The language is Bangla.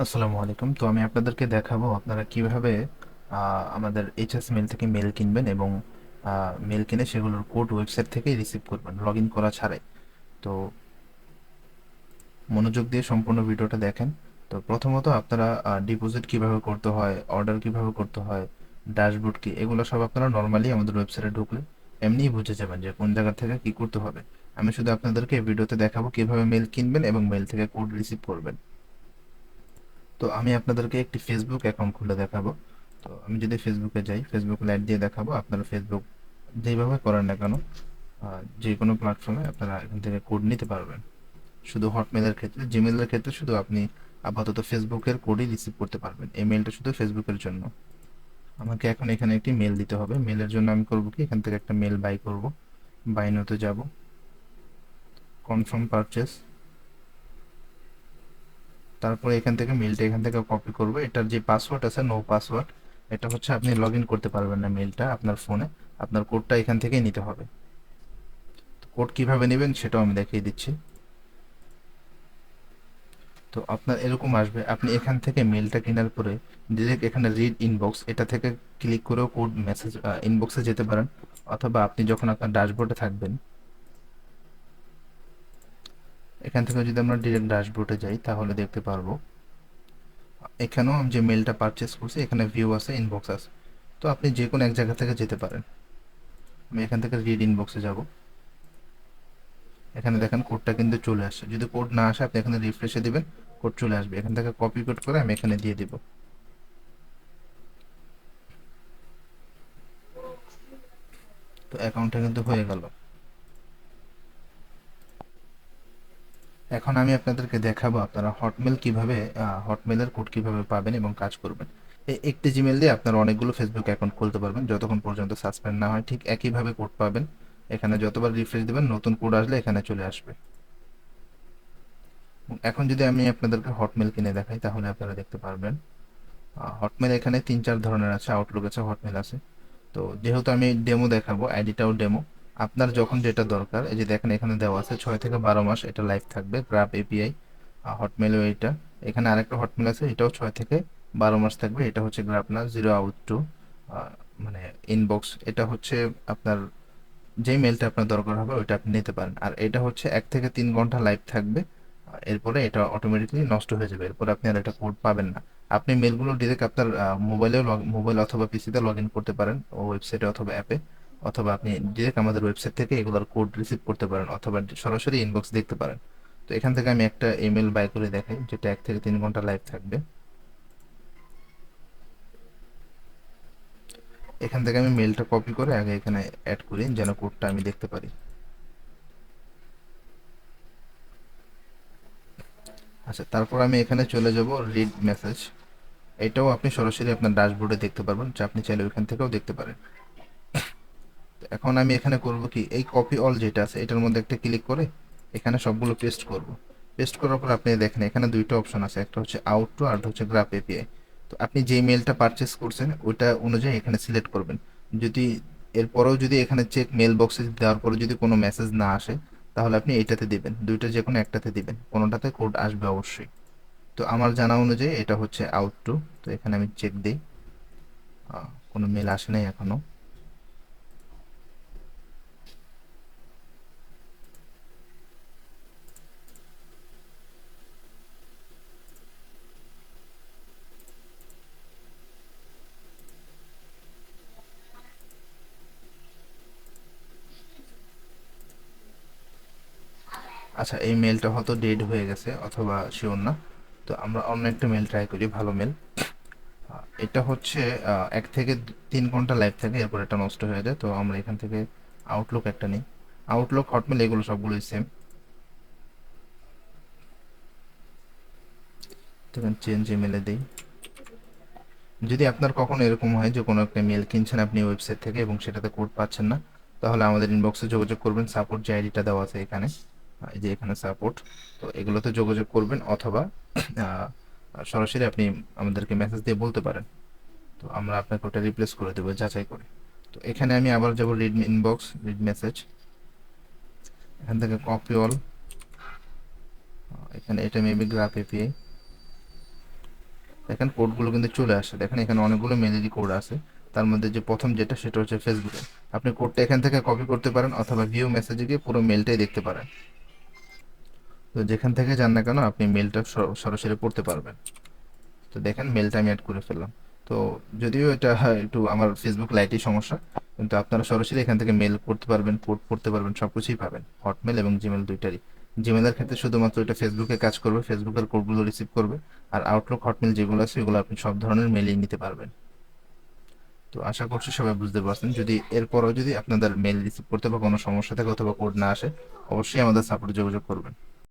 আসসালামু আলাইকুম। তো আমি আপনাদেরকে দেখাবো আপনারা কীভাবে আমাদের এইচএস মেল থেকে মেল কিনবেন এবং মেল কিনে সেগুলোর কোড ওয়েবসাইট থেকে রিসিভ করবেন লগ ইন করা ছাড়াই। তো মনোযোগ দিয়ে সম্পূর্ণ ভিডিওটা দেখেন। তো প্রথমত আপনারা ডিপোজিট কীভাবে করতে হয় অর্ডার কীভাবে করতে হয় ড্যাশবোর্ড কি, এগুলো সব আপনারা নর্মালি আমাদের ওয়েবসাইটে ঢুকলে এমনিই বুঝে যাবেন যে কোন জায়গা থেকে কি করতে হবে। আমি শুধু আপনাদেরকে ভিডিওতে দেখাবো কীভাবে মেল কিনবেন এবং মেল থেকে কোড রিসিভ করবেন। তো আমি আপনাদেরকে একটি ফেসবুক অ্যাকাউন্ট খুলে দেখাবো। তো আমি যদি ফেসবুকে যাই ফেসবুক লাইট দিয়ে দেখাবো, আপনারা ফেসবুক যেভাবে করেন না কেন যে কোনো প্ল্যাটফর্মে আপনারা এখান থেকে কোড নিতে পারবেন। শুধু হটমেলের ক্ষেত্রে জিমেলের ক্ষেত্রে শুধু আপনি আপাতত ফেসবুকের কোডই রিসিভ করতে পারবেন। এই মেলটা শুধু ফেসবুকের জন্য। আমাকে এখন এখানে একটি মেল দিতে হবে। মেলের জন্য আমি করব কি, এখান থেকে একটা মেল বাই করব। বাই নোতে যাব। কনফার্ম পারচেস তারপরে এখান থেকে মেলটা এখান থেকে কপি করব। এটার যে পাসওয়ার্ড আছে নো পাসওয়ার্ড এটা হচ্ছে আপনি লগ করতে পারবেন না মেলটা আপনার ফোনে আপনার কোডটা এখান থেকেই নিতে হবে। কোড কীভাবে নেবেন সেটাও আমি দেখিয়ে দিচ্ছি। তো আপনার এরকম আসবে, আপনি এখান থেকে মেলটা কেনার পরে ডিরেক্ট এখানে রিড ইনবক্স এটা থেকে ক্লিক করেও কোড মেসেজ ইনবক্সে যেতে পারেন। অথবা আপনি যখন আপনার ড্যাশবোর্ডে থাকবেন এখান থেকে যদি আমরা ডিরেক্ট ড্যাশবোর্ডে যাই, তাহলে দেখতে পারব। এখানেও আমি যে মেলটা পারচেস করছি, এখানে ভিউ আছে ইনবক্স আছে। তো আপনি যে কোনো এক জায়গা থেকে যেতে পারেন। আমি এখান থেকে রিড ইনবক্সে যাব। এখানে দেখেন কোডটা কিন্তু চলে আসছে। যদি কোড না আসে, আপনি এখানে রিফ্রেশে দিবেন কোড চলে আসবে। এখান থেকে কপি কোড করে আমি এখানে দিয়ে দিব। তো অ্যাকাউন্টটা কিন্তু হয়ে গেল। এখন আমি আপনাদেরকে দেখাবো আপনারা হটমেল কীভাবে হটমেলের কোড কীভাবে পাবেন এবং কাজ করবেন। একটি জিমেল দিয়ে আপনারা অনেকগুলো ফেসবুক অ্যাকাউন্ট খুলতে পারবেন, যতক্ষণ পর্যন্ত সাসপেন্ড না হয়, ঠিক একইভাবে কোড পাবেন। এখানে যতবার রিফ্রেশ দেবেন, নতুন কোড আসলে এখানে চলে আসবে। এখন যদি আমি আপনাদেরকে হটমেল কিনে দেখাই, তাহলে আপনারা দেখতে পারবেন হটমেল এখানে তিন চার ধরনের আছে আউটলুক আছে হটমেল আছে। তো যেহেতু আমি ডেমো দেখাবো আইডিটাও ডেমো আপনার যখন যেটা দরকার, এই যে দেখেন এখানে দেওয়া আছে ছয় থেকে বারো মাস এটা লাইভ থাকবে গ্রাফ এপিআই হটমেলও এটা। এখানে আরেকটা হটমেল আছে, এটাও ছয় থেকে বারো মাস থাকবে, এটা হচ্ছে গ্রাফ না জিরো আউট টু মানে ইনবক্স এটা হচ্ছে আপনার যেই মেলটা আপনার দরকার হবে, ওইটা আপনি নিতে পারেন। আর এটা হচ্ছে এক থেকে তিন ঘণ্টা লাইভ থাকবে এরপরে এটা অটোমেটিকলি নষ্ট হয়ে যাবে, এরপরে আপনি আর এটা কোড পাবেন না। আপনি মেলগুলো ডিরেক্ট আপনার মোবাইলেও মোবাইল অথবা পিসিতে লগ ইন করতে পারেন ওয়েবসাইটে অথবা অ্যাপে অথবা আপনি ডিরেক্ট আমাদের ওয়েবসাইট থেকে এগুলোর কোড রিসিভ করতে পারেন অথবা সরাসরি ইনবক্স দেখতে পারেন। তো এখান থেকে আমি একটা ইমেল বাই করে দেখাই, যেটা এক থেকে তিন ঘণ্টা লাইভ থাকবে। এখান থেকে আমি মেলটা কপি করে আগে এখানে অ্যাড করি, যেন কোডটা আমি দেখতে পারি। আচ্ছা তারপর আমি এখানে চলে যাব রিড মেসেজ এটাও আপনি সরাসরি আপনার ড্যাশবোর্ডে দেখতে পারবেন, যা আপনি চাইলে ওইখান থেকেও দেখতে পারেন। এখন আমি এখানে করব কি? এই কপি অল যেটা আছে, এটার মধ্যে একটা ক্লিক করে এখানে সবগুলো পেস্ট করব। পেস্ট করার পর আপনি দেখেন, এখানে দুইটা অপশন আছে, একটা হচ্ছে আউট টু আর হচ্ছে গ্রাফ এপিআই তো আপনি যে মেলটা পারচেস করছেন, ওইটা অনুযায়ী এখানে সিলেক্ট করবেন। যদি এরপরেও যদি এখানে চেক মেল বক্সে দেওয়ার পরে যদি কোনো মেসেজ না আসে, তাহলে আপনি এইটাতে দিবেন। দুইটা যে কোনো একটাতে দিবেন। কোনোটাতে কোড আসবে অবশ্যই। তো আমার জানা অনুযায়ী এটা হচ্ছে আউট টু তো এখানে আমি চেক দিই। কোনো মেল আসে নাই এখনও। আচ্ছা এই মেলটা হয়তো ডেড হয়ে গেছে অথবা শিওর না। তো আমরা অন্য একটা মেল ট্রাই করি, ভালো মেল এটা হচ্ছে এক থেকে তিন ঘণ্টা লাইভ থাকে, এরপর এটা নষ্ট হয়ে যায়। তো আমরা এখান থেকে আউটলুক একটা নিই। আউটলুক হটমেল এগুলো সবগুলোই সেম তখন চেঞ্জ ইমেলে দিই। যদি আপনার কখনো এরকম হয় যে কোনো একটা মেল কিনছেন আপনি ওয়েবসাইট থেকে এবং সেটাতে কোড পাচ্ছেন না, তাহলে আমাদের ইনবক্সে যোগাযোগ করবেন। সাপোর্ট যে আইডিটা দেওয়া আছে এখানে। এই যে এখানে সাপোর্ট তো এগুলোতে যোগাযোগ করবেন অথবা সরাসরি আপনি আমাদেরকে মেসেজ দিয়ে বলতে পারেন। তো আমরা আপনাকে ওটা রিপ্লেস করে দেবো যাচাই করে। তো এখানে আমি আবার যাব রিড ইনবক্স রিড মেসেজ এখান থেকে কপি অল এখানে এটা মেবি গ্রাফ এপিআই দেখেন কোডগুলো কিন্তু চলে আসে। দেখেন এখানে অনেকগুলো মেলেরই কোড আছে। তার মধ্যে যে প্রথম যেটা, সেটা হচ্ছে ফেসবুকে আপনি কোডটা এখান থেকে কপি করতে পারেন অথবা ভিউ মেসেজে গিয়ে পুরো মেলটাই দেখতে পারেন। তো যেখান থেকে যান না কেন আপনি মেলটা সর- সরাসরি পড়তে পারবেন। তো দেখেন মেলটা আমি অ্যাড করে ফেললাম। তো যদিও এটা হয়, একটু আমার ফেসবুক লাইটই সমস্যা, কিন্তু আপনারা সরাসরি এখান থেকে মেল করতে পারবেন কোড পড়তে পারবেন সব কিছুই পাবেন। হটমেল এবং জিমেল দুইটারই। জিমেলের ক্ষেত্রে শুধুমাত্র এটা ফেসবুকে কাজ করবে ফেসবুকের কোডগুলো রিসিভ করবে, আর আউটলুক হটমেল যেগুলো আছে এগুলো আপনি সব ধরনের মেলই নিতে পারবেন। তো আশা করছি সবাই বুঝতে পারছেন। যদি এরপরও যদি আপনাদের মেল রিসিভ করতে বা কোনো সমস্যা থাকে অথবা কোড না আসে, অবশ্যই আমাদের সাপোর্টে যোগাযোগ করবেন।